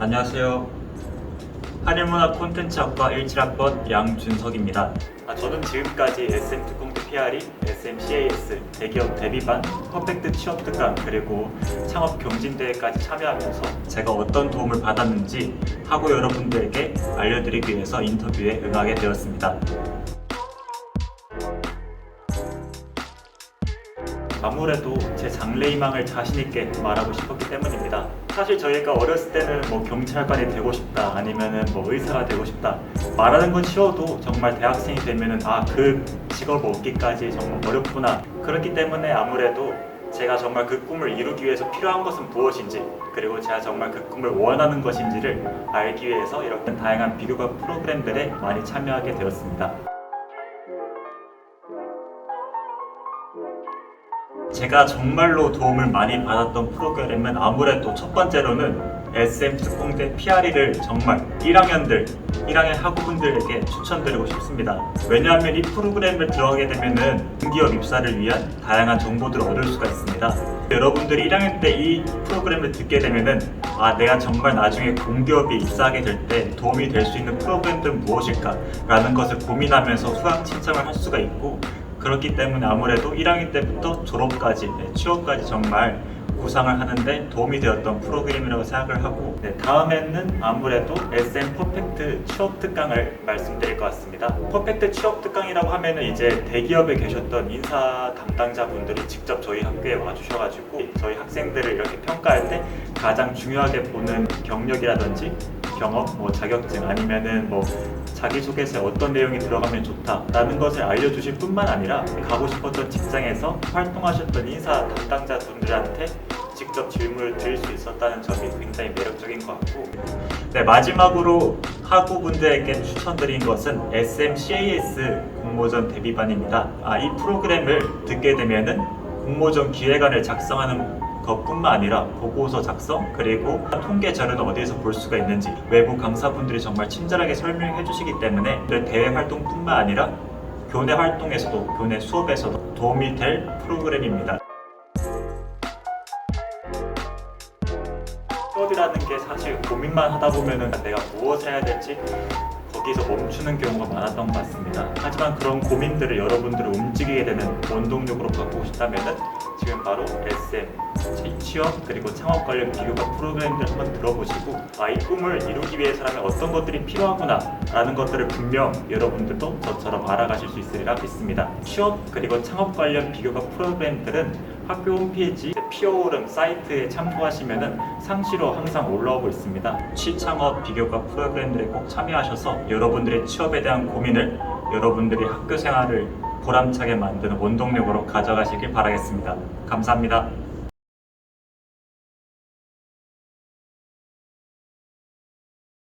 안녕하세요. 한일문화 콘텐츠학과 17학번 양준석입니다. 아, 저는 지금까지 SM 특공대 PRE, SM CAS, 대기업 데뷔반, 퍼펙트 취업 특강 그리고 창업 경진대회까지 참여하면서 제가 어떤 도움을 받았는지 하고 여러분들에게 알려드리기 위해서 인터뷰에 응하게 되었습니다. 아무래도 제 장래희망을 자신있게 말하고 싶었기 때문입니다. 사실 저희가 어렸을 때는 뭐 경찰관이 되고 싶다, 아니면은 뭐 의사가 되고 싶다, 말하는 건 쉬워도 정말 대학생이 되면은 아, 그 직업 얻기까지 정말 어렵구나. 그렇기 때문에 아무래도 제가 정말 그 꿈을 이루기 위해서 필요한 것은 무엇인지, 그리고 제가 정말 그 꿈을 원하는 것인지를 알기 위해서 이렇게 다양한 비교과 프로그램들에 많이 참여하게 되었습니다. 제가 정말로 도움을 많이 받았던 프로그램은 아무래도 첫 번째로는 SM 특공대 PRE를 정말 1학년들, 1학년 학우분들에게 추천드리고 싶습니다. 왜냐하면 이 프로그램을 들어가게 되면은 공기업 입사를 위한 다양한 정보들을 얻을 수가 있습니다. 여러분들이 1학년 때 이 프로그램을 듣게 되면은 아 내가 정말 나중에 공기업에 입사하게 될 때 도움이 될 수 있는 프로그램들은 무엇일까 라는 것을 고민하면서 수학 신청을 할 수가 있고 그렇기 때문에 아무래도 1학년 때부터 졸업까지, 네, 취업까지 정말 구상을 하는데 도움이 되었던 프로그램이라고 생각을 하고 네, 다음에는 아무래도 SM 퍼펙트 취업 특강을 말씀드릴 것 같습니다. 퍼펙트 취업 특강이라고 하면은 이제 대기업에 계셨던 인사 담당자분들이 직접 저희 학교에 와주셔가지고 저희 학생들을 이렇게 평가할 때 가장 중요하게 보는 경력이라든지 경험, 뭐 자격증 아니면은 뭐 자기소개서에 어떤 내용이 들어가면 좋다라는 것을 알려주실 뿐만 아니라 가고 싶었던 직장에서 활동하셨던 인사 담당자분들한테 직접 질문을 드릴 수 있었다는 점이 굉장히 매력적인 것 같고 네, 마지막으로 학우분들에게 추천드린 것은 SMCAS 공모전 데뷔반입니다. 아, 이 프로그램을 듣게 되면은 공모전 기획안을 작성하는 것뿐만 아니라 보고서 작성 그리고 통계 자료는 어디에서 볼 수가 있는지 외부 강사분들이 정말 친절하게 설명해 주시기 때문에 대회 활동뿐만 아니라 교내 활동에서도 교내 수업에서도 도움이 될 프로그램입니다. 수업이라는 게 사실 고민만 하다 보면은 내가 무엇을 해야 될지 거기서 멈추는 경우가 많았던 것 같습니다. 하지만 그런 고민들을 여러분들을 움직이게 되는 원동력으로 바꾸고 싶다면은 지금 바로 SM 취업 그리고 창업 관련 비교과 프로그램들 한번 들어보시고 아 이 꿈을 이루기 위해서라면 어떤 것들이 필요하구나 라는 것들을 분명 여러분들도 저처럼 알아가실 수 있으리라 믿습니다. 취업 그리고 창업 관련 비교과 프로그램들은 학교 홈페이지 피어오름 사이트에 참고하시면은 상시로 항상 올라오고 있습니다. 취창업 비교과 프로그램들에 꼭 참여하셔서 여러분들의 취업에 대한 고민을 여러분들의 학교 생활을 보람차게 만드는 원동력으로 가져가시길 바라겠습니다. 감사합니다.